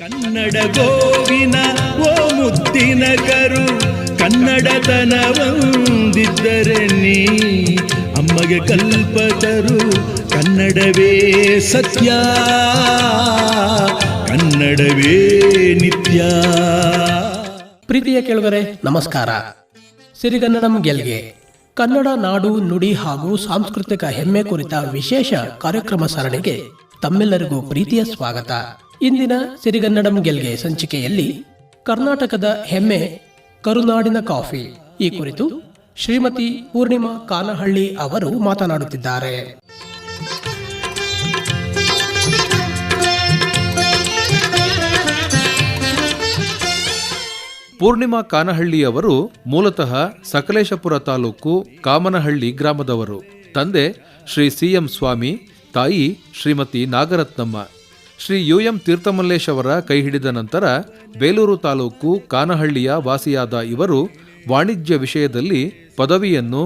ಕನ್ನಡ ಗೋವಿನ, ಓ ಮುದ್ದಿನ ಕರು ಕನ್ನಡತನವಂದಿದ್ದರೆ ನೀ ಅಮ್ಮಗೆ ಕಲ್ಪತರು ಕನ್ನಡವೇ ಸತ್ಯ, ಕನ್ನಡವೇ ನಿತ್ಯ. ಪ್ರೀತಿಯ ಕೇಳುವರೆ ನಮಸ್ಕಾರ. ಸಿರಿಗನ್ನಡಂ ಗೆಲ್ಗೆ, ಕನ್ನಡ ನಾಡು ನುಡಿ ಹಾಗೂ ಸಾಂಸ್ಕೃತಿಕ ಹೆಮ್ಮೆ ಕುರಿತ ವಿಶೇಷ ಕಾರ್ಯಕ್ರಮ ಸರಣಿಗೆ ತಮ್ಮೆಲ್ಲರಿಗೂ ಪ್ರೀತಿಯ ಸ್ವಾಗತ. ಇಂದಿನ ಸಿರಿಗನ್ನಡಂ ಗೆಲ್ಗೆ ಸಂಚಿಕೆಯಲ್ಲಿ ಕರ್ನಾಟಕದ ಹೆಮ್ಮೆ, ಕರುನಾಡಿನ ಕಾಫಿ. ಈ ಕುರಿತು ಶ್ರೀಮತಿ ಪೂರ್ಣಿಮಾ ಕಾನಹಳ್ಳಿ ಅವರು ಮಾತನಾಡುತ್ತಿದ್ದಾರೆ. ಪೂರ್ಣಿಮಾ ಕಾನಹಳ್ಳಿ ಅವರು ಮೂಲತಃ ಸಕಲೇಶಪುರ ತಾಲೂಕು ಕಾಮನಹಳ್ಳಿ ಗ್ರಾಮದವರು. ತಂದೆ ಶ್ರೀ ಸಿಎಂ ಸ್ವಾಮಿ, ತಾಯಿ ಶ್ರೀಮತಿ ನಾಗರತ್ನಮ್ಮ. ಶ್ರೀ ಯು ಎಂ ತೀರ್ಥಮಲ್ಲೇಶ್ ಅವರ ಕೈ ಹಿಡಿದ ನಂತರ ಬೇಲೂರು ತಾಲೂಕು ಕಾನಹಳ್ಳಿಯ ವಾಸಿಯಾದ ಇವರು ವಾಣಿಜ್ಯ ವಿಷಯದಲ್ಲಿ ಪದವಿಯನ್ನು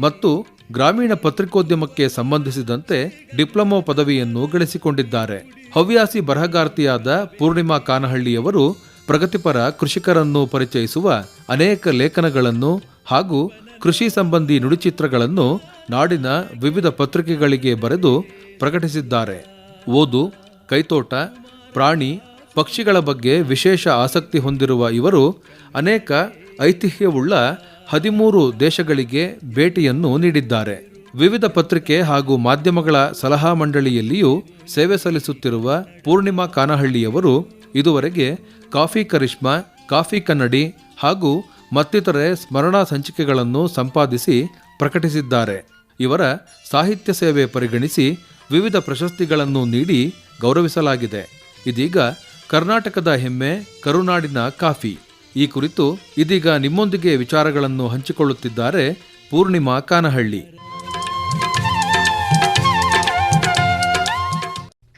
ಮತ್ತು ಗ್ರಾಮೀಣ ಪತ್ರಿಕೋದ್ಯಮಕ್ಕೆ ಸಂಬಂಧಿಸಿದಂತೆ ಡಿಪ್ಲೊಮೊ ಪದವಿಯನ್ನು ಗಳಿಸಿಕೊಂಡಿದ್ದಾರೆ. ಹವ್ಯಾಸಿ ಬರಹಗಾರ್ತಿಯಾದ ಪೂರ್ಣಿಮಾ ಕಾನಹಳ್ಳಿಯವರು ಪ್ರಗತಿಪರ ಕೃಷಿಕರನ್ನು ಪರಿಚಯಿಸುವ ಅನೇಕ ಲೇಖನಗಳನ್ನು ಹಾಗೂ ಕೃಷಿ ಸಂಬಂಧಿ ನುಡಿಚಿತ್ರಗಳನ್ನು ನಾಡಿನ ವಿವಿಧ ಪತ್ರಿಕೆಗಳಿಗೆ ಬರೆದು ಪ್ರಕಟಿಸಿದ್ದಾರೆ. ಓದು ಕೈತೋಟ, ಪ್ರಾಣಿ, ಪಕ್ಷಿಗಳ ಬಗ್ಗೆ ವಿಶೇಷ ಆಸಕ್ತಿ ಹೊಂದಿರುವ ಇವರು ಅನೇಕ ಐತಿಹ್ಯವುಳ್ಳ ಹದಿಮೂರು ದೇಶಗಳಿಗೆ ಭೇಟಿಯನ್ನು ನೀಡಿದ್ದಾರೆ. ವಿವಿಧ ಪತ್ರಿಕೆ ಹಾಗೂ ಮಾಧ್ಯಮಗಳ ಸಲಹಾ ಮಂಡಳಿಯಲ್ಲಿಯೂ ಸೇವೆ ಸಲ್ಲಿಸುತ್ತಿರುವ ಪೂರ್ಣಿಮಾ ಕಾನಹಳ್ಳಿಯವರು ಇದುವರೆಗೆ ಕಾಫಿ ಕರಿಷ್ಮಾ, ಕಾಫಿ ಕನ್ನಡಿ ಹಾಗೂ ಮತ್ತಿತರೆ ಸ್ಮರಣಾ ಸಂಚಿಕೆಗಳನ್ನು ಸಂಪಾದಿಸಿ ಪ್ರಕಟಿಸಿದ್ದಾರೆ. ಇವರ ಸಾಹಿತ್ಯ ಸೇವೆ ಪರಿಗಣಿಸಿ ವಿವಿಧ ಪ್ರಶಸ್ತಿಗಳನ್ನು ನೀಡಿ ಗೌರವಿಸಲಾಗಿದೆ. ಇದೀಗ ಕರ್ನಾಟಕದ ಹೆಮ್ಮೆ, ಕರುನಾಡಿನ ಕಾಫಿ. ಈ ಕುರಿತು ಇದೀಗ ನಿಮ್ಮೊಂದಿಗೆ ವಿಚಾರಗಳನ್ನು ಹಂಚಿಕೊಳ್ಳುತ್ತಿದ್ದಾರೆ ಪೂರ್ಣಿಮಾ ಕಾನಹಳ್ಳಿ.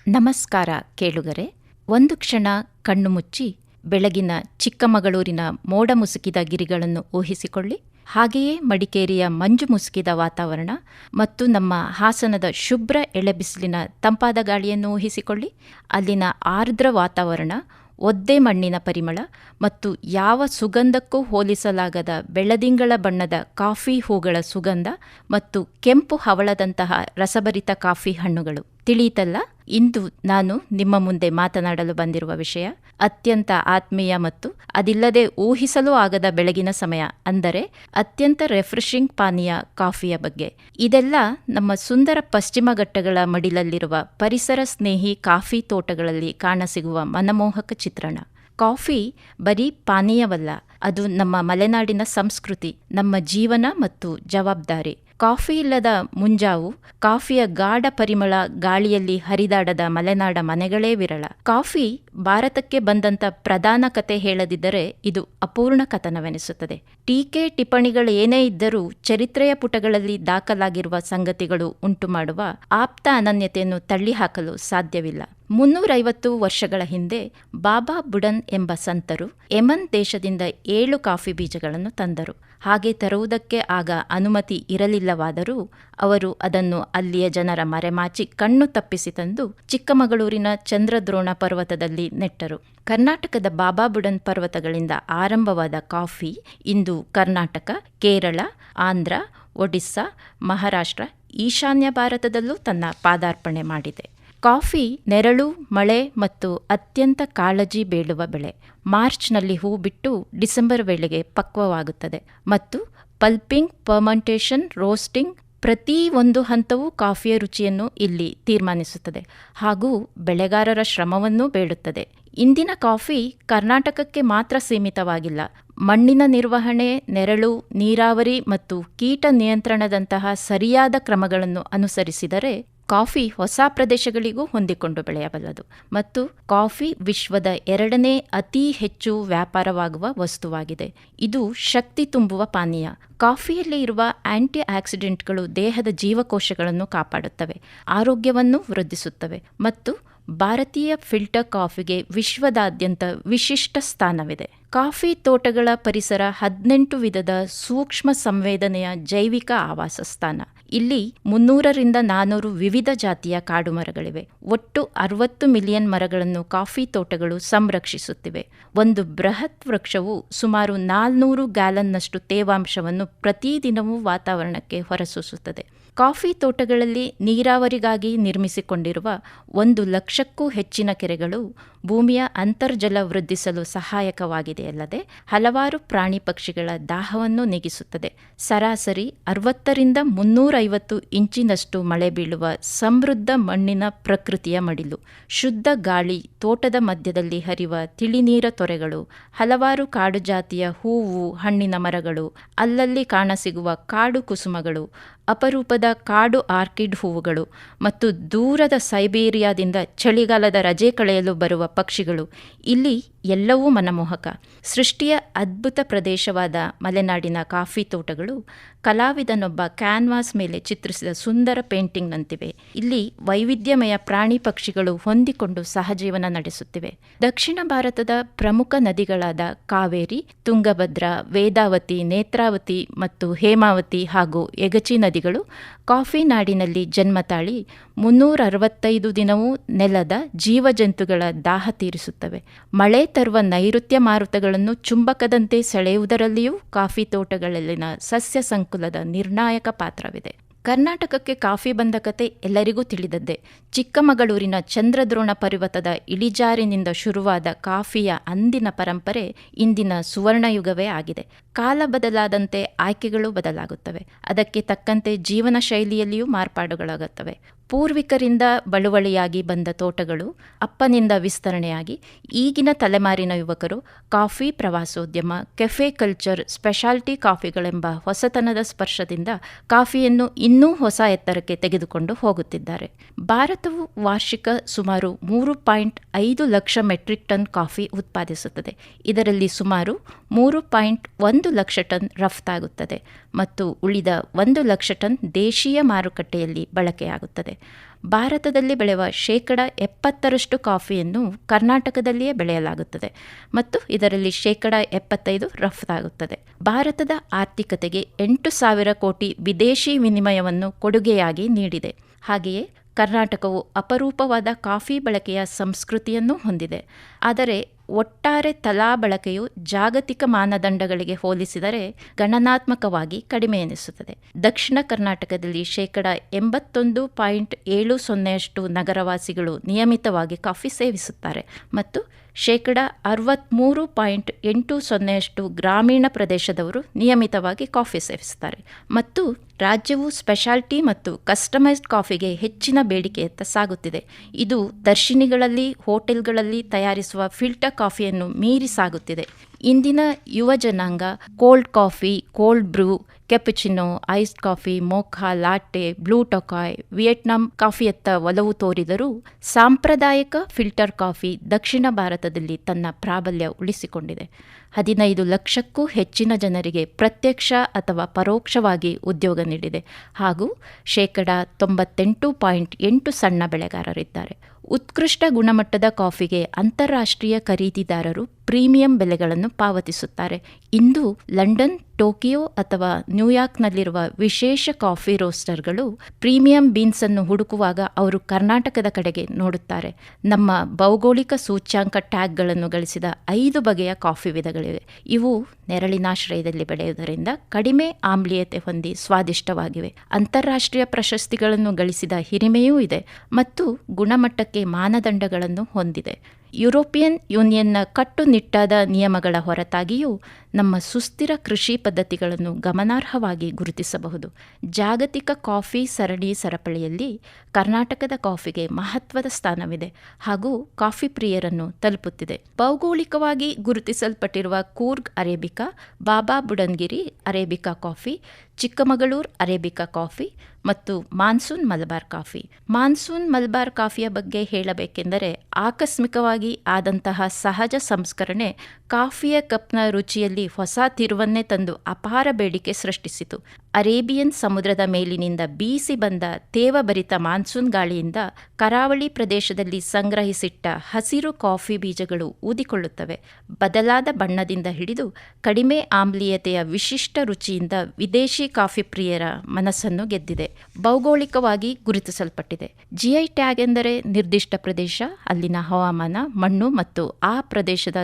ನಮಸ್ಕಾರ ಕೇಳುಗರೆ. ಒಂದು ಕ್ಷಣ ಕಣ್ಣು ಮುಚ್ಚಿ, ಬೆಳಗಿನ ಚಿಕ್ಕಮಗಳೂರಿನ ಮೋಡ ಮುಸುಕಿದ ಗಿರಿಗಳನ್ನು ಊಹಿಸಿಕೊಳ್ಳಿ. ಹಾಗೆಯೇ ಮಡಿಕೇರಿಯ ಮಂಜು ಮುಸುಕಿದ ವಾತಾವರಣ ಮತ್ತು ನಮ್ಮ ಹಾಸನದ ಶುಭ್ರ ಎಳೆಬಿಸಿಲಿನ ತಂಪಾದ ಗಾಳಿಯನ್ನು ಊಹಿಸಿಕೊಳ್ಳಿ. ಅಲ್ಲಿನ ಆರ್ದ್ರ ವಾತಾವರಣ, ಒದ್ದೆ ಮಣ್ಣಿನ ಪರಿಮಳ ಮತ್ತು ಯಾವ ಸುಗಂಧಕ್ಕೂ ಹೋಲಿಸಲಾಗದ ಬೆಳದಿಂಗಳ ಬಣ್ಣದ ಕಾಫಿ ಹೂಗಳ ಸುಗಂಧ ಮತ್ತು ಕೆಂಪು ಹವಳದಂತಹ ರಸಭರಿತ ಕಾಫಿ ಹಣ್ಣುಗಳು. ತಿಳಿಯಿತಲ್ಲ? ಇಂದು ನಾನು ನಿಮ್ಮ ಮುಂದೆ ಮಾತನಾಡಲು ಬಂದಿರುವ ವಿಷಯ ಅತ್ಯಂತ ಆತ್ಮೀಯ ಮತ್ತು ಅದಿಲ್ಲದೆ ಊಹಿಸಲು ಆಗದ ಬೆಳಗಿನ ಸಮಯ, ಅಂದರೆ ಅತ್ಯಂತ ರೆಫ್ರೆಶಿಂಗ್ ಪಾನೀಯ ಕಾಫಿಯ ಬಗ್ಗೆ. ಇದೆಲ್ಲ ನಮ್ಮ ಸುಂದರ ಪಶ್ಚಿಮ ಘಟ್ಟಗಳ ಮಡಿಲಲ್ಲಿರುವ ಪರಿಸರ ಸ್ನೇಹಿ ಕಾಫಿ ತೋಟಗಳಲ್ಲಿ ಕಾಣಸಿಗುವ ಮನಮೋಹಕ ಚಿತ್ರಣ. ಕಾಫಿ ಬರೀ ಪಾನೀಯವಲ್ಲ, ಅದು ನಮ್ಮ ಮಲೆನಾಡಿನ ಸಂಸ್ಕೃತಿ, ನಮ್ಮ ಜೀವನ ಮತ್ತು ಜವಾಬ್ದಾರಿ. ಕಾಫಿ ಇಲ್ಲದ ಮುಂಜಾವು, ಕಾಫಿಯ ಗಾಢ ಪರಿಮಳ ಗಾಳಿಯಲ್ಲಿ ಹರಿದಾಡದ ಮಲೆನಾಡ ಮನೆಗಳೇ ವಿರಳ. ಕಾಫಿ ಭಾರತಕ್ಕೆ ಬಂದಂತ ಪ್ರಧಾನ ಕತೆ ಹೇಳದಿದ್ದರೆ ಇದು ಅಪೂರ್ಣ ಕಥನವೆನಿಸುತ್ತದೆ. ಟೀಕೆ ಟಿಪ್ಪಣಿಗಳು ಏನೇ ಇದ್ದರೂ ಚರಿತ್ರೆಯ ಪುಟಗಳಲ್ಲಿ ದಾಖಲಾಗಿರುವ ಸಂಗತಿಗಳು ಉಂಟುಮಾಡುವ ಆಪ್ತ ಅನನ್ಯತೆಯನ್ನು ತಳ್ಳಿಹಾಕಲು ಸಾಧ್ಯವಿಲ್ಲ. ಮುನ್ನೂರೈವತ್ತು ವರ್ಷಗಳ ಹಿಂದೆ ಬಾಬಾ ಬುಡನ್ ಎಂಬ ಸಂತರು ಯಮನ್ ದೇಶದಿಂದ ಏಳು ಕಾಫಿ ಬೀಜಗಳನ್ನು ತಂದರು. ಹಾಗೆ ತರುವುದಕ್ಕೆ ಆಗ ಅನುಮತಿ ಇರಲಿಲ್ಲವಾದರೂ ಅವರು ಅದನ್ನು ಅಲ್ಲಿಯ ಜನರ ಮರೆಮಾಚಿ ಕಣ್ಣು ತಪ್ಪಿಸಿ ತಂದು ಚಿಕ್ಕಮಗಳೂರಿನ ಚಂದ್ರದ್ರೋಣ ಪರ್ವತದಲ್ಲಿ ನೆಟ್ಟರು. ಕರ್ನಾಟಕದ ಬಾಬಾ ಬುಡನ್ ಪರ್ವತಗಳಿಂದ ಆರಂಭವಾದ ಕಾಫಿ ಇಂದು ಕರ್ನಾಟಕ, ಕೇರಳ, ಆಂಧ್ರ, ಒಡಿಸ್ಸಾ, ಮಹಾರಾಷ್ಟ್ರ, ಈಶಾನ್ಯ ಭಾರತದಲ್ಲೂ ತನ್ನ ಪಾದಾರ್ಪಣೆ ಮಾಡಿದೆ. ಕಾಫಿ, ನೆರಳು, ಮಳೆ ಮತ್ತು ಅತ್ಯಂತ ಕಾಳಜಿ ಬೇಡುವ ಬೆಳೆ. ಮಾರ್ಚ್ನಲ್ಲಿ ಹೂ ಬಿಟ್ಟು ಡಿಸೆಂಬರ್ ವೇಳೆಗೆ ಪಕ್ವವಾಗುತ್ತದೆ ಮತ್ತು ಪಲ್ಪಿಂಗ್, ಪರ್ಮಂಟೇಷನ್, ರೋಸ್ಟಿಂಗ್ ಪ್ರತಿ ಒಂದು ಹಂತವೂ ಕಾಫಿಯ ರುಚಿಯನ್ನು ಇಲ್ಲಿ ತೀರ್ಮಾನಿಸುತ್ತದೆ ಹಾಗೂ ಬೆಳೆಗಾರರ ಶ್ರಮವನ್ನೂ ಬೇಡುತ್ತದೆ. ಇಂದಿನ ಕಾಫಿ ಕರ್ನಾಟಕಕ್ಕೆ ಮಾತ್ರ ಸೀಮಿತವಾಗಿಲ್ಲ. ಮಣ್ಣಿನ ನಿರ್ವಹಣೆ, ನೆರಳು, ನೀರಾವರಿ ಮತ್ತು ಕೀಟ ನಿಯಂತ್ರಣದಂತಹ ಸರಿಯಾದ ಕ್ರಮಗಳನ್ನು ಅನುಸರಿಸಿದರೆ ಕಾಫಿ ಹೊಸ ಪ್ರದೇಶಗಳಿಗೂ ಹೊಂದಿಕೊಂಡು ಬೆಳೆಯಬಲ್ಲದು. ಮತ್ತು ಕಾಫಿ ವಿಶ್ವದ ಎರಡನೇ ಅತಿ ಹೆಚ್ಚು ವ್ಯಾಪಾರವಾಗುವ ವಸ್ತುವಾಗಿದೆ. ಇದು ಶಕ್ತಿ ತುಂಬುವ ಪಾನೀಯ. ಕಾಫಿಯಲ್ಲಿ ಇರುವ ಆಂಟಿ ಆಕ್ಸಿಡೆಂಟ್ಗಳು ದೇಹದ ಜೀವಕೋಶಗಳನ್ನು ಕಾಪಾಡುತ್ತವೆ, ಆರೋಗ್ಯವನ್ನು ವೃದ್ಧಿಸುತ್ತವೆ ಮತ್ತು ಭಾರತೀಯ ಫಿಲ್ಟರ್ ಕಾಫಿಗೆ ವಿಶ್ವದಾದ್ಯಂತ ವಿಶಿಷ್ಟ ಸ್ಥಾನವಿದೆ. ಕಾಫಿ ತೋಟಗಳ ಪರಿಸರ ಹದಿನೆಂಟು ವಿಧದ ಸೂಕ್ಷ್ಮ ಸಂವೇದನೆಯ ಜೈವಿಕ ಆವಾಸ ಸ್ಥಾನ ಇಲ್ಲಿ ಮುನ್ನೂರರಿಂದ ನಾನೂರು ವಿವಿಧ ಜಾತಿಯ ಕಾಡು ಮರಗಳಿವೆ ಒಟ್ಟು ಅರವತ್ತು ಮಿಲಿಯನ್ ಮರಗಳನ್ನು ಕಾಫಿ ತೋಟಗಳು ಸಂರಕ್ಷಿಸುತ್ತಿವೆ. ಒಂದು ಬೃಹತ್ ವೃಕ್ಷವು ಸುಮಾರು ನಾಲ್ನೂರು ಗ್ಯಾಲನ್ನಷ್ಟು ತೇವಾಂಶವನ್ನು ಪ್ರತಿದಿನವೂ ವಾತಾವರಣಕ್ಕೆ ಹೊರಸೂಸುತ್ತದೆ. ಕಾಫಿ ತೋಟಗಳಲ್ಲಿ ನೀರಾವರಿಗಾಗಿ ನಿರ್ಮಿಸಿಕೊಂಡಿರುವ ಒಂದು ಲಕ್ಷಕ್ಕೂ ಹೆಚ್ಚಿನ ಕೆರೆಗಳು ಭೂಮಿಯ ಅಂತರ್ಜಲ ವೃದ್ಧಿಸಲು ಸಹಾಯಕವಾಗಿದೆಯಲ್ಲದೆ ಹಲವಾರು ಪ್ರಾಣಿ ಪಕ್ಷಿಗಳ ದಾಹವನ್ನು ನೀಗಿಸುತ್ತದೆ. ಸರಾಸರಿ ಅರವತ್ತರಿಂದ ಮುನ್ನೂರೈವತ್ತು ಇಂಚಿನಷ್ಟು ಮಳೆ ಬೀಳುವ ಸಮೃದ್ಧ ಮಣ್ಣಿನ ಪ್ರಕೃತಿಯ ಮಡಿಲು. ಶುದ್ಧ ಗಾಳಿ ತೋಟದ ಮಧ್ಯದಲ್ಲಿ ಹರಿವ ತಿಳಿನೀರ ತೊರೆಗಳು, ಹಲವಾರು ಕಾಡು ಜಾತಿಯ ಹೂವು, ಹಣ್ಣಿನ ಮರಗಳು, ಅಲ್ಲಲ್ಲಿ ಕಾಣಸಿಗುವ ಕಾಡು ಕುಸುಮಗಳು ಅಪರೂಪದ ಕಾಡು ಆರ್ಕಿಡ್ ಹೂವುಗಳು ಮತ್ತು ದೂರದ ಸೈಬೀರಿಯಾದಿಂದ ಚಳಿಗಾಲದ ರಜೆ ಕಳೆಯಲು ಬರುವ ಪಕ್ಷಿಗಳು. ಇಲ್ಲಿ ಎಲ್ಲವೂ ಮನಮೋಹಕ. ಸೃಷ್ಟಿಯ ಅದ್ಭುತ ಪ್ರದೇಶವಾದ ಮಲೆನಾಡಿನ ಕಾಫಿ ತೋಟಗಳು ಕಲಾವಿದನೊಬ್ಬ ಕ್ಯಾನ್ವಾಸ್ ಮೇಲೆ ಚಿತ್ರಿಸಿದ ಸುಂದರ ಪೇಂಟಿಂಗ್ನಂತಿವೆ. ಇಲ್ಲಿ ವೈವಿಧ್ಯಮಯ ಪ್ರಾಣಿ ಪಕ್ಷಿಗಳು ಹೊಂದಿಕೊಂಡು ಸಹಜೀವನ ನಡೆಸುತ್ತಿವೆ. ದಕ್ಷಿಣ ಭಾರತದ ಪ್ರಮುಖ ನದಿಗಳಾದ ಕಾವೇರಿ, ತುಂಗಭದ್ರ, ವೇದಾವತಿ, ನೇತ್ರಾವತಿ ಮತ್ತು ಹೇಮಾವತಿ ಹಾಗೂ ಯಗಚಿ ನದಿಗಳು ಕಾಫಿ ನಾಡಿನಲ್ಲಿ ಜನ್ಮ ತಾಳಿ ಮುನ್ನೂರ ಅರವತ್ತೈದು ದಿನವೂ ನೆಲದ ಜೀವಜಂತುಗಳ ದಾಹ ತೀರಿಸುತ್ತವೆ. ಮಳೆ ತರುವ ನೈಋತ್ಯ ಮಾರುತಗಳನ್ನು ಚುಂಬಕದಂತೆ ಸೆಳೆಯುವುದರಲ್ಲಿಯೂ ಕಾಫಿ ತೋಟಗಳಲ್ಲಿನ ಸಸ್ಯ ಸಂಕುಲದ ನಿರ್ಣಾಯಕ ಪಾತ್ರವಿದೆ. ಕರ್ನಾಟಕಕ್ಕೆ ಕಾಫಿ ಬಂದ ಕತೆ ಎಲ್ಲರಿಗೂ ತಿಳಿದದ್ದೇ. ಚಿಕ್ಕಮಗಳೂರಿನ ಚಂದ್ರದ್ರೋಣ ಪರ್ವತದ ಇಳಿಜಾರಿನಿಂದ ಶುರುವಾದ ಕಾಫಿಯ ಅಂದಿನ ಪರಂಪರೆ ಇಂದಿನ ಸುವರ್ಣಯುಗವೇ ಆಗಿದೆ. ಕಾಲ ಬದಲಾದಂತೆ ಆಯ್ಕೆಗಳು ಬದಲಾಗುತ್ತವೆ. ಅದಕ್ಕೆ ತಕ್ಕಂತೆ ಜೀವನ ಶೈಲಿಯಲ್ಲಿಯೂ ಮಾರ್ಪಾಡುಗಳಾಗುತ್ತವೆ. ಪೂರ್ವಿಕರಿಂದ ಬಳುವಳಿಯಾಗಿ ಬಂದ ತೋಟಗಳು ಅಪ್ಪನಿಂದ ವಿಸ್ತರಣೆಯಾಗಿ ಈಗಿನ ತಲೆಮಾರಿನ ಯುವಕರು ಕಾಫಿ ಪ್ರವಾಸೋದ್ಯಮ, ಕೆಫೆ ಕಲ್ಚರ್, ಸ್ಪೆಷಾಲಿಟಿ ಕಾಫಿಗಳೆಂಬ ಹೊಸತನದ ಸ್ಪರ್ಶದಿಂದ ಕಾಫಿಯನ್ನು ಇನ್ನೂ ಹೊಸ ಎತ್ತರಕ್ಕೆ ತೆಗೆದುಕೊಂಡು ಹೋಗುತ್ತಿದ್ದಾರೆ. ಭಾರತವು ವಾರ್ಷಿಕ ಸುಮಾರು ಮೂರು ಪಾಯಿಂಟ್ ಐದು ಲಕ್ಷ ಮೆಟ್ರಿಕ್ ಟನ್ ಕಾಫಿ ಉತ್ಪಾದಿಸುತ್ತದೆ. ಇದರಲ್ಲಿ ಸುಮಾರು ಮೂರು ಪಾಯಿಂಟ್ ಒಂದು ಲಕ್ಷ ಟನ್ ರಫ್ತಾಗುತ್ತದೆ ಮತ್ತು ಉಳಿದ ಒಂದು ಲಕ್ಷ ಟನ್ ದೇಶೀಯ ಮಾರುಕಟ್ಟೆಯಲ್ಲಿ ಬಳಕೆಯಾಗುತ್ತದೆ. ಭಾರತದಲ್ಲಿ ಬೆಳೆಯುವ ಶೇಕಡ ಎಪ್ಪತ್ತರಷ್ಟು ಕಾಫಿಯನ್ನು ಕರ್ನಾಟಕದಲ್ಲಿಯೇ ಬೆಳೆಯಲಾಗುತ್ತದೆ ಮತ್ತು ಇದರಲ್ಲಿ ಶೇಕಡ ಎಪ್ಪತ್ತೈದು ರಫ್ತಾಗುತ್ತದೆ. ಭಾರತದ ಆರ್ಥಿಕತೆಗೆ ಎಂಟು ಸಾವಿರ ಕೋಟಿ ವಿದೇಶಿ ವಿನಿಮಯವನ್ನು ಕೊಡುಗೆಯಾಗಿ ನೀಡಿದೆ. ಹಾಗೆಯೇ ಕರ್ನಾಟಕವು ಅಪರೂಪವಾದ ಕಾಫಿ ಬಳಕೆಯ ಸಂಸ್ಕೃತಿಯನ್ನು ಹೊಂದಿದೆ. ಆದರೆ ಒಟ್ಟಾರೆ ತಲಾ ಬಳಕೆಯು ಜಾಗತಿಕ ಮಾನದಂಡಗಳಿಗೆ ಹೋಲಿಸಿದರೆ ಗಣನಾತ್ಮಕವಾಗಿ ಕಡಿಮೆ ಎನಿಸುತ್ತದೆ. ದಕ್ಷಿಣ ಕರ್ನಾಟಕದಲ್ಲಿ ಶೇಕಡ ಎಂಬತ್ತೊಂದು ಪಾಯಿಂಟ್ ಏಳು ಸೊನ್ನೆಯಷ್ಟು ನಗರವಾಸಿಗಳು ನಿಯಮಿತವಾಗಿ ಕಾಫಿ ಸೇವಿಸುತ್ತಾರೆ ಮತ್ತು ಶೇಕಡ ಅರವತ್ತ್ಮೂರು ಪಾಯಿಂಟ್ ಎಂಟು ಸೊನ್ನೆಯಷ್ಟು ಗ್ರಾಮೀಣ ಪ್ರದೇಶದವರು ನಿಯಮಿತವಾಗಿ ಕಾಫಿ ಸೇವಿಸುತ್ತಾರೆ. ಮತ್ತು ರಾಜ್ಯವು ಸ್ಪೆಷಾಲಿಟಿ ಮತ್ತು ಕಸ್ಟಮೈಸ್ಡ್ ಕಾಫಿಗೆ ಹೆಚ್ಚಿನ ಬೇಡಿಕೆಯತ್ತ ಸಾಗುತ್ತಿದೆ. ಇದು ದರ್ಶಿನಿಗಳಲ್ಲಿ, ಹೋಟೆಲ್ಗಳಲ್ಲಿ ತಯಾರಿಸುವ ಫಿಲ್ಟರ್ ಕಾಫಿಯನ್ನು ಮೀರಿ ಸಾಗುತ್ತಿದೆ. ಇಂದಿನ ಯುವ ಜನಾಂಗ cold coffee, cold brew cappuccino ice coffee, mocha latte Blue Tokai, Vietnam ಕಾಫಿಯತ್ತ ಒಲವು ತೋರಿದರೂ ಸಾಂಪ್ರದಾಯಿಕ ಫಿಲ್ಟರ್ ಕಾಫಿ ದಕ್ಷಿಣ ಭಾರತದಲ್ಲಿ ತನ್ನ ಪ್ರಾಬಲ್ಯ ಉಳಿಸಿಕೊಂಡಿದೆ. ಹದಿನೈದು ಲಕ್ಷಕ್ಕೂ ಹೆಚ್ಚಿನ ಜನರಿಗೆ ಪ್ರತ್ಯಕ್ಷ ಅಥವಾ ಪರೋಕ್ಷವಾಗಿ ಉದ್ಯೋಗ ನೀಡಿದೆ ಹಾಗೂ ಶೇಕಡ ತೊಂಬತ್ತೆಂಟು ಪಾಯಿಂಟ್ ಎಂಟು ಸಣ್ಣ ಬೆಳೆಗಾರರಿದ್ದಾರೆ. ಉತ್ಕೃಷ್ಟ ಗುಣಮಟ್ಟದ ಕಾಫಿಗೆ ಅಂತಾರಾಷ್ಟ್ರೀಯ ಖರೀದಿದಾರರು ಪ್ರೀಮಿಯಂ ಬೆಲೆಗಳನ್ನು ಪಾವತಿಸುತ್ತಾರೆ. ಇಂದು ಲಂಡನ್, ಟೋಕಿಯೋ ಅಥವಾ ನ್ಯೂಯಾರ್ಕ್ನಲ್ಲಿರುವ ವಿಶೇಷ ಕಾಫಿ ರೋಸ್ಟರ್ಗಳು ಪ್ರೀಮಿಯಂ ಬೀನ್ಸ್ ಅನ್ನು ಹುಡುಕುವಾಗ ಅವರು ಕರ್ನಾಟಕದ ಕಡೆಗೆ ನೋಡುತ್ತಾರೆ. ನಮ್ಮ ಭೌಗೋಳಿಕ ಸೂಚ್ಯಾಂಕ ಟ್ಯಾಗ್ಗಳನ್ನು ಗಳಿಸಿದ ಐದು ಬಗೆಯ ಕಾಫಿ ವಿಧಗಳಿವೆ. ಇವು ನೆರಳಿನಾಶ್ರಯದಲ್ಲಿ ಬೆಳೆಯುವುದರಿಂದ ಕಡಿಮೆ ಆಮ್ಲೀಯತೆ ಹೊಂದಿ ಸ್ವಾದಿಷ್ಟವಾಗಿವೆ. ಅಂತಾರಾಷ್ಟ್ರೀಯ ಪ್ರಶಸ್ತಿಗಳನ್ನು ಗಳಿಸಿದ ಹಿರಿಮೆಯೂ ಇದೆ ಮತ್ತು ಗುಣಮಟ್ಟಕ್ಕೆ ಮಾನದಂಡಗಳನ್ನು ಹೊಂದಿದೆ. ಯುರೋಪಿಯನ್ ಯೂನಿಯನ್ನ ಕಟ್ಟುನಿಟ್ಟಾದ ನಿಯಮಗಳ ಹೊರತಾಗಿಯೂ ನಮ್ಮ ಸುಸ್ಥಿರ ಕೃಷಿ ಪದ್ಧತಿಗಳನ್ನು ಗಮನಾರ್ಹವಾಗಿ ಗುರುತಿಸಬಹುದು. ಜಾಗತಿಕ ಕಾಫಿ ಸರಣಿ ಸರಪಳಿಯಲ್ಲಿ ಕರ್ನಾಟಕದ ಕಾಫಿಗೆ ಮಹತ್ವದ ಸ್ಥಾನವಿದೆ ಹಾಗೂ ಕಾಫಿ ಪ್ರಿಯರನ್ನು ತಲುಪುತ್ತಿದೆ. ಭೌಗೋಳಿಕವಾಗಿ ಗುರುತಿಸಲ್ಪಟ್ಟಿರುವ Coorg arabica, Baba Budangiri arabica coffee, Chikkamagaluru arabica coffee ಮತ್ತು monsoon Malabar coffee. Monsoon Malabar ಕಾಫಿಯ ಬಗ್ಗೆ ಹೇಳಬೇಕೆಂದರೆ ಆಕಸ್ಮಿಕವಾಗಿ ಆದಂತಹ ಸಹಜ ಸಂಸ್ಕರಣೆ ಕಾಫಿಯ ಕಪ್ನ ರುಚಿಯಲ್ಲಿ ಹೊಸ ತಿರುವನ್ನೇ ತಂದು ಅಪಾರ ಬೇಡಿಕೆ ಸೃಷ್ಟಿಸಿತು. ಅರೇಬಿಯನ್ ಸಮುದ್ರದ ಮೇಲಿನಿಂದ ಬೀಸಿ ಬಂದ ತೇವಭರಿತ ಮಾನ್ಸೂನ್ ಗಾಳಿಯಿಂದ ಕರಾವಳಿ ಪ್ರದೇಶದಲ್ಲಿ ಸಂಗ್ರಹಿಸಿಟ್ಟ ಹಸಿರು ಕಾಫಿ ಬೀಜಗಳು ಊದಿಕೊಳ್ಳುತ್ತವೆ. ಬದಲಾದ ಬಣ್ಣದಿಂದ ಹಿಡಿದು ಕಡಿಮೆ ಆಮ್ಲೀಯತೆಯ ವಿಶಿಷ್ಟ ರುಚಿಯಿಂದ ವಿದೇಶಿ ಕಾಫಿ ಪ್ರಿಯರ ಮನಸ್ಸನ್ನು ಗೆದ್ದಿದೆ. ಭೌಗೋಳಿಕವಾಗಿ ಗುರುತಿಸಲ್ಪಟ್ಟಿದೆ. ಜಿಐ ಟ್ಯಾಗ್ ಎಂದರೆ ನಿರ್ದಿಷ್ಟ ಪ್ರದೇಶ, ಅಲ್ಲಿನ ಹವಾಮಾನ, ಮಣ್ಣು ಮತ್ತು ಆ ಪ್ರದೇಶದ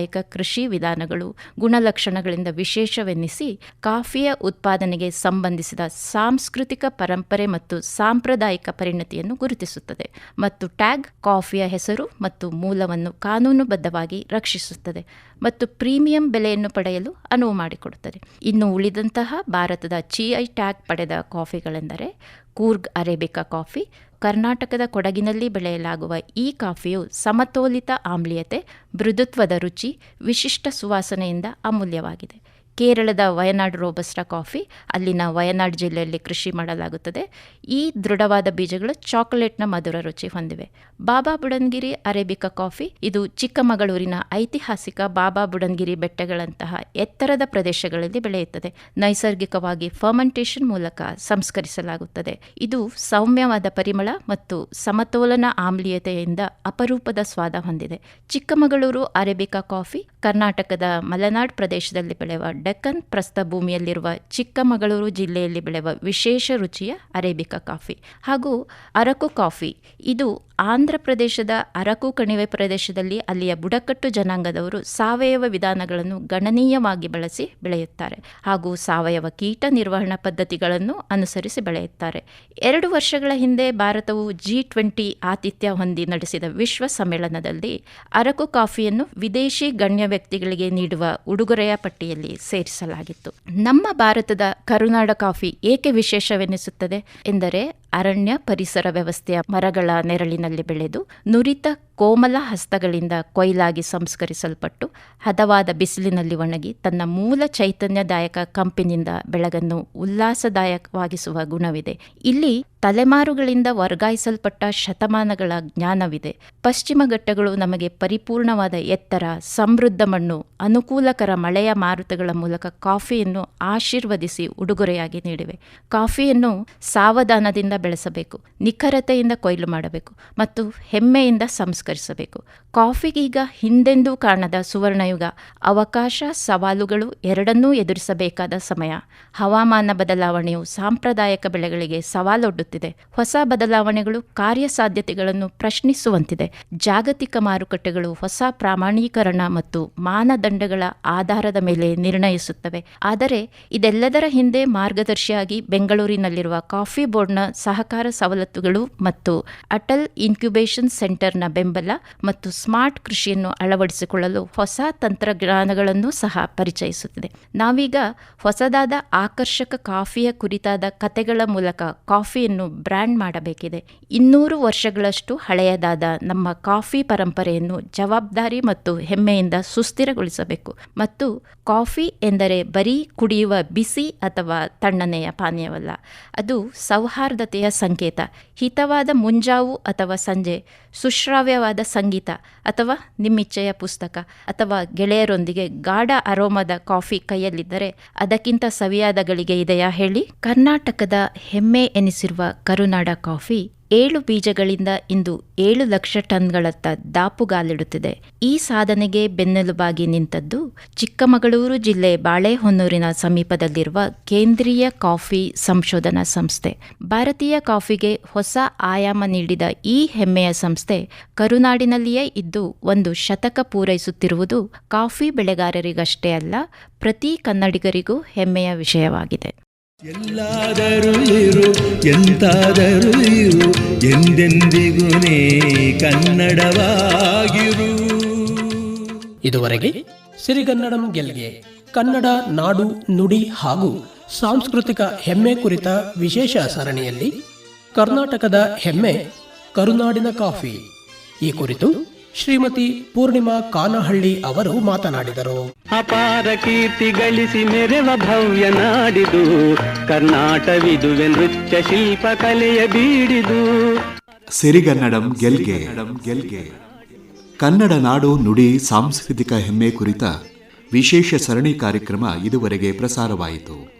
ಸಾಂಪ್ರದಾಯಿಕ ಕೃಷಿ ವಿಧಾನಗಳು ಗುಣಲಕ್ಷಣಗಳಿಂದ ವಿಶೇಷವೆನ್ನಿಸಿ ಕಾಫಿಯ ಉತ್ಪಾದನೆಗೆ ಸಂಬಂಧಿಸಿದ ಸಾಂಸ್ಕೃತಿಕ ಪರಂಪರೆ ಮತ್ತು ಸಾಂಪ್ರದಾಯಿಕ ಪರಿಣತಿಯನ್ನು ಗುರುತಿಸುತ್ತದೆ ಮತ್ತು ಟ್ಯಾಗ್ ಕಾಫಿಯ ಹೆಸರು ಮತ್ತು ಮೂಲವನ್ನು ಕಾನೂನುಬದ್ಧವಾಗಿ ರಕ್ಷಿಸುತ್ತದೆ ಮತ್ತು ಪ್ರೀಮಿಯಂ ಬೆಲೆಯನ್ನು ಪಡೆಯಲು ಅನುವು ಮಾಡಿಕೊಡುತ್ತದೆ. ಇನ್ನು ಉಳಿದಂತಹ ಭಾರತದ ಜಿಐ ಟ್ಯಾಗ್ ಪಡೆದ ಕಾಫಿಗಳೆಂದರೆ ಕೂರ್ಗ್ ಅರೇಬಿಕಾ ಕಾಫಿ ಕರ್ನಾಟಕದ ಕೊಡಗಿನಲ್ಲಿ ಬೆಳೆಯಲಾಗುವ ಈ ಕಾಫಿಯು ಸಮತೋಲಿತ ಆಮ್ಲೀಯತೆ ಮೃದುತ್ವದ ರುಚಿ ವಿಶಿಷ್ಟ ಸುವಾಸನೆಯಿಂದ ಅಮೂಲ್ಯವಾಗಿದೆ. ಕೇರಳದ ವಯನಾಡ್ ರೋಬಸ್ಟಾ ಕಾಫಿ, ಅಲ್ಲಿನ ವಯನಾಡ್ ಜಿಲ್ಲೆಯಲ್ಲಿ ಕೃಷಿ ಮಾಡಲಾಗುತ್ತದೆ. ಈ ದೃಢವಾದ ಬೀಜಗಳು ಚಾಕೊಲೇಟ್ನ ಮಧುರ ರುಚಿ ಹೊಂದಿವೆ. ಬಾಬಾ ಬುಡನ್ಗಿರಿ ಅರೇಬಿಕಾ ಕಾಫಿ, ಇದು ಚಿಕ್ಕಮಗಳೂರಿನ ಐತಿಹಾಸಿಕ ಬಾಬಾ ಬುಡನ್ಗಿರಿ ಬೆಟ್ಟಗಳಂತಹ ಎತ್ತರದ ಪ್ರದೇಶಗಳಲ್ಲಿ ಬೆಳೆಯುತ್ತದೆ. ನೈಸರ್ಗಿಕವಾಗಿ ಫರ್ಮೆಂಟೇಷನ್ ಮೂಲಕ ಸಂಸ್ಕರಿಸಲಾಗುತ್ತದೆ. ಇದು ಸೌಮ್ಯವಾದ ಪರಿಮಳ ಮತ್ತು ಸಮತೋಲನ ಆಮ್ಲೀಯತೆಯಿಂದ ಅಪರೂಪದ ಸ್ವಾದ ಹೊಂದಿದೆ. ಚಿಕ್ಕಮಗಳೂರು ಅರೇಬಿಕಾ ಕಾಫಿ ಕರ್ನಾಟಕದ ಮಲೆನಾಡ್ ಪ್ರದೇಶದಲ್ಲಿ ಬೆಳೆಯುವ ಡೆಕ್ಕನ್ ಪ್ರಸ್ಥಭೂಮಿಯಲ್ಲಿರುವ ಚಿಕ್ಕಮಗಳೂರು ಜಿಲ್ಲೆಯಲ್ಲಿ ಬೆಳೆಯುವ ವಿಶೇಷ ರುಚಿಯ ಅರೇಬಿಕಾ ಕಾಫಿ ಹಾಗೂ ಅರಕು ಕಾಫಿ. ಇದು ಆಂಧ್ರ ಪ್ರದೇಶದ ಅರಕು ಕಣಿವೆ ಪ್ರದೇಶದಲ್ಲಿ ಅಲ್ಲಿಯ ಬುಡಕಟ್ಟು ಜನಾಂಗದವರು ಸಾವಯವ ವಿಧಾನಗಳನ್ನು ಗಣನೀಯವಾಗಿ ಬಳಸಿ ಬೆಳೆಯುತ್ತಾರೆ ಹಾಗೂ ಸಾವಯವ ಕೀಟ ನಿರ್ವಹಣಾ ಪದ್ಧತಿಗಳನ್ನು ಅನುಸರಿಸಿ ಬೆಳೆಯುತ್ತಾರೆ. ಎರಡು ವರ್ಷಗಳ ಹಿಂದೆ ಭಾರತವು ಜಿ ಟ್ವೆಂಟಿ ಆತಿಥ್ಯ ಹೊಂದಿ ನಡೆಸಿದ ವಿಶ್ವ ಸಮ್ಮೇಳನದಲ್ಲಿ ಅರಕು ಕಾಫಿಯನ್ನು ವಿದೇಶಿ ಗಣ್ಯ ವ್ಯಕ್ತಿಗಳಿಗೆ ನೀಡುವ ಉಡುಗೊರೆಯ ಪಟ್ಟಿಯಲ್ಲಿ ಸೇರಿಸಲಾಗಿತ್ತು. ನಮ್ಮ ಭಾರತದ ಕರುನಾಡ ಕಾಫಿ ಏಕೆ ವಿಶೇಷವೆನಿಸುತ್ತದೆ ಎಂದರೆ ಅರಣ್ಯ ಪರಿಸರ ವ್ಯವಸ್ಥೆಯ ಮರಗಳ ನೆರಳಿನಲ್ಲಿ ಬೆಳೆದು ನುರಿತ ಕೋಮಲ ಹಸ್ತಗಳಿಂದ ಕೊಯ್ಲಾಗಿ ಸಂಸ್ಕರಿಸಲ್ಪಟ್ಟು ಹದವಾದ ಬಿಸಿಲಿನಲ್ಲಿ ಒಣಗಿ ತನ್ನ ಮೂಲ ಚೈತನ್ಯದಾಯಕ ಕಂಪಿನಿಂದ ಬೆಳಗನ್ನು ಉಲ್ಲಾಸದಾಯಕವಾಗಿಸುವ ಗುಣವಿದೆ. ಇಲ್ಲಿ ತಲೆಮಾರುಗಳಿಂದ ವರ್ಗಾಯಿಸಲ್ಪಟ್ಟ ಶತಮಾನಗಳ ಜ್ಞಾನವಿದೆ. ಪಶ್ಚಿಮ ಘಟ್ಟಗಳು ನಮಗೆ ಪರಿಪೂರ್ಣವಾದ ಎತ್ತರ, ಸಮೃದ್ಧ ಮಣ್ಣು, ಅನುಕೂಲಕರ ಮಳೆಯ ಮಾರುತಗಳ ಮೂಲಕ ಕಾಫಿಯನ್ನು ಆಶೀರ್ವದಿಸಿ ಉಡುಗೊರೆಯಾಗಿ ನೀಡಿವೆ. ಕಾಫಿಯನ್ನು ಸಾವಧಾನದಿಂದ ಬೆಳೆಸಬೇಕು, ನಿಖರತೆಯಿಂದ ಕೊಯ್ಲು ಮಾಡಬೇಕು ಮತ್ತು ಹೆಮ್ಮೆಯಿಂದ ಸಂಸ್ಕರಿಸಬೇಕು. ಕಾಫಿಗೀಗ ಹಿಂದೆಂದೂ ಕಾಣದ ಸುವರ್ಣಯುಗ, ಅವಕಾಶ, ಸವಾಲುಗಳು ಎರಡನ್ನೂ ಎದುರಿಸಬೇಕಾದ ಸಮಯ. ಹವಾಮಾನ ಬದಲಾವಣೆಯು ಸಾಂಪ್ರದಾಯಿಕ ಬೆಳೆಗಳಿಗೆ ಸವಾಲೊಡ್ಡುತ್ತಿದೆ. ಹೊಸ ಬದಲಾವಣೆಗಳು ಕಾರ್ಯಸಾಧ್ಯತೆಗಳನ್ನು ಪ್ರಶ್ನಿಸುವಂತಿದೆ. ಜಾಗತಿಕ ಮಾರುಕಟ್ಟೆಗಳು ಹೊಸ ಪ್ರಾಮಾಣೀಕರಣ ಮತ್ತು ಮಾನದಂಡಗಳ ಆಧಾರದ ಮೇಲೆ ನಿರ್ಣಯಿಸುತ್ತವೆ. ಆದರೆ ಇದೆಲ್ಲದರ ಹಿಂದೆ ಮಾರ್ಗದರ್ಶಿಯಾಗಿ ಬೆಂಗಳೂರಿನಲ್ಲಿರುವ ಕಾಫಿ ಬೋರ್ಡ್ನ ಸಹಕಾರ ಸವಲತ್ತುಗಳು ಮತ್ತು ಅಟಲ್ ಇನ್ಕ್ಯುಬೇಷನ್ ಸೆಂಟರ್ನ ಬೆಂಬಲ ಮತ್ತು ಸ್ಮಾರ್ಟ್ ಕೃಷಿಯನ್ನು ಅಳವಡಿಸಿಕೊಳ್ಳಲು ಹೊಸ ತಂತ್ರಜ್ಞಾನಗಳನ್ನು ಸಹ ಪರಿಚಯಿಸುತ್ತದೆ. ನಾವೀಗ ಹೊಸದಾದ ಆಕರ್ಷಕ ಕಾಫಿಯ ಕುರಿತಾದ ಕತೆಗಳ ಮೂಲಕ ಕಾಫಿಯನ್ನು ಬ್ರ್ಯಾಂಡ್ ಮಾಡಬೇಕಿದೆ. ಇನ್ನೂರು ವರ್ಷಗಳಷ್ಟು ಹಳೆಯದಾದ ನಮ್ಮ ಕಾಫಿ ಪರಂಪರೆಯನ್ನು ಜವಾಬ್ದಾರಿ ಮತ್ತು ಹೆಮ್ಮೆಯಿಂದ ಸುಸ್ಥಿರಗೊಳಿಸಬೇಕು. ಮತ್ತು ಕಾಫಿ ಎಂದರೆ ಬರೀ ಕುಡಿಯುವ ಬಿಸಿ ಅಥವಾ ತಣ್ಣನೆಯ ಪಾನೀಯವಲ್ಲ, ಅದು ಸೌಹಾರ್ದತೆಯ ಸಂಕೇತ. ಹಿತವಾದ ಮುಂಜಾವು ಅಥವಾ ಸಂಜೆ, ಸುಶ್ರಾವ್ಯವಾದ ಸಂಗೀತ ಅಥವಾ ನಿಮ್ಮಿಚ್ಛೆಯ ಪುಸ್ತಕ ಅಥವಾ ಗೆಳೆಯರೊಂದಿಗೆ ಗಾಢ ಅರೋಮದ ಕಾಫಿ ಕೈಯಲ್ಲಿದ್ದರೆ ಅದಕ್ಕಿಂತ ಸವಿಯಾದ ಗಳಿಗೆ ಇದೆಯಾ ಹೇಳಿ. ಕರ್ನಾಟಕದ ಹೆಮ್ಮೆ ಎನಿಸಿರುವ ಕರುನಾಡ ಕಾಫಿ ಏಳು ಬೀಜಗಳಿಂದ ಇಂದು ಏಳು ಲಕ್ಷ ಟನ್ಗಳತ್ತ ದಾಪುಗಾಲಿಡುತ್ತಿದೆ ಈ ಸಾಧನೆಗೆ ಬೆನ್ನೆಲುಬಾಗಿ ನಿಂತದ್ದು ಚಿಕ್ಕಮಗಳೂರು ಜಿಲ್ಲೆ ಬಾಳೆಹೊನ್ನೂರಿನ ಸಮೀಪದಲ್ಲಿರುವ ಕೇಂದ್ರೀಯ ಕಾಫಿ ಸಂಶೋಧನಾ ಸಂಸ್ಥೆ. ಭಾರತೀಯ ಕಾಫಿಗೆ ಹೊಸ ಆಯಾಮ ನೀಡಿದ ಈ ಹೆಮ್ಮೆಯ ಸಂಸ್ಥೆ ಕರುನಾಡಿನಲ್ಲಿಯೇ ಇದ್ದು ಒಂದು ಶತಕ ಪೂರೈಸುತ್ತಿರುವುದು ಕಾಫಿ ಬೆಳೆಗಾರರಿಗಷ್ಟೇ ಅಲ್ಲ, ಪ್ರತಿ ಕನ್ನಡಿಗರಿಗೂ ಹೆಮ್ಮೆಯ ವಿಷಯವಾಗಿದೆ. ಎಲ್ಲಾದರೂ ಇರು, ಎಂತಾದರೂ ಇರು, ಎಂದೆಂದಿಗೂ ಕನ್ನಡವಾಗಿರು. ಇದುವರೆಗೆ ಸಿರಿಗನ್ನಡಂ ಗೆಲ್ಗೆ ಕನ್ನಡ, ನಾಡು, ನುಡಿ ಹಾಗೂ ಸಾಂಸ್ಕೃತಿಕ ಹೆಮ್ಮೆ ಕುರಿತ ವಿಶೇಷ ಸರಣಿಯಲ್ಲಿ ಕರ್ನಾಟಕದ ಹೆಮ್ಮೆ, ಕರುನಾಡಿನ ಕಾಫಿ. ಈ ಕುರಿತು ಶ್ರೀಮತಿ ಪೂರ್ಣಿಮಾ ಕಾನಹಳ್ಳಿ ಅವರು ಮಾತನಾಡಿದರು. ಅಪಾರ ಕೀರ್ತಿ ಗಳಿಸಿ ಮೆರೆವ ಭವ್ಯ ನಾಡಿದು ಕರ್ನಾಟವಿದುವೆ ನೃತ್ಯ ಶಿಲ್ಪ ಕಲೆಯ ಬೀಡಿದು. ಸಿರಿಗನ್ನಡಂ ಗೆಲ್ಗೆ. ಗೆಲ್ಗೆ ಕನ್ನಡ ನಾಡು ನುಡಿ ಸಾಂಸ್ಕೃತಿಕ ಹೆಮ್ಮೆ ಕುರಿತ ವಿಶೇಷ ಸರಣಿ ಕಾರ್ಯಕ್ರಮ ಇದುವರೆಗೆ ಪ್ರಸಾರವಾಯಿತು.